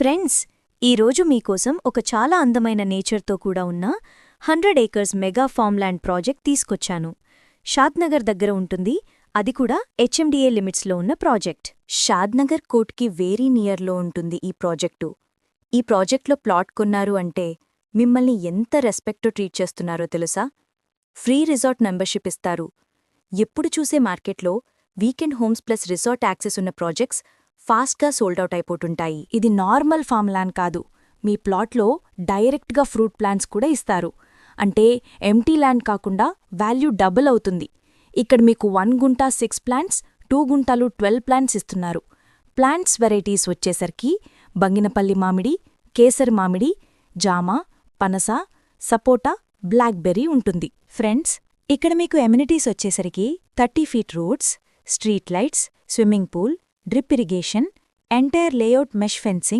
Friends ఈరోజు మీకోసం ఒక చాలా అందమైన నేచర్తో కూడా ఉన్న hundred acres mega farmland project తీసుకొచ్చాను. షాద్నగర్ దగ్గర ఉంటుంది. అది కూడా హెచ్ఎండిఏ లిమిట్స్లో ఉన్న ప్రాజెక్ట్ షాద్నగర్ కోర్ట్కి వేరీ నియర్లో ఉంటుంది ఈ ప్రాజెక్టు ఈ ప్రాజెక్ట్లో ప్లాట్ కొన్నారు అంటే మిమ్మల్ని ఎంత రెస్పెక్ట్తో ట్రీట్ చేస్తున్నారో తెలుసా? ఫ్రీ రిసార్ట్ మెంబర్షిప్ ఇస్తారు. ఎప్పుడు చూసే మార్కెట్లో weekend homes plus resort access ఉన్న ప్రాజెక్ట్స్ ఫాస్ట్గా సోల్డ్ అయిపోతుంటాయి. ఇది నార్మల్ ఫామ్ ల్యాండ్ కాదు. మీ ప్లాట్లో డైరెక్ట్గా ఫ్రూట్ ప్లాంట్స్ కూడా ఇస్తారు. అంటే ఎంటీ ల్యాండ్ కాకుండా వాల్యూ డబుల్ అవుతుంది. ఇక్కడ మీకు వన్ గుంటా సిక్స్ ప్లాంట్స్ టూ గుంటాలు ట్వెల్వ్ ప్లాంట్స్ ఇస్తున్నారు. ప్లాంట్స్ వెరైటీస్ వచ్చేసరికి బంగినపల్లి మామిడి కేసర్ మామిడి జామ పనస సపోటా బ్లాక్బెర్రీ ఉంటుంది. ఫ్రెండ్స్ ఇక్కడ మీకు ఎమ్యూనిటీస్ వచ్చేసరికి thirty feet roads street lights swimming pool drip irrigation, entire layout mesh fencing,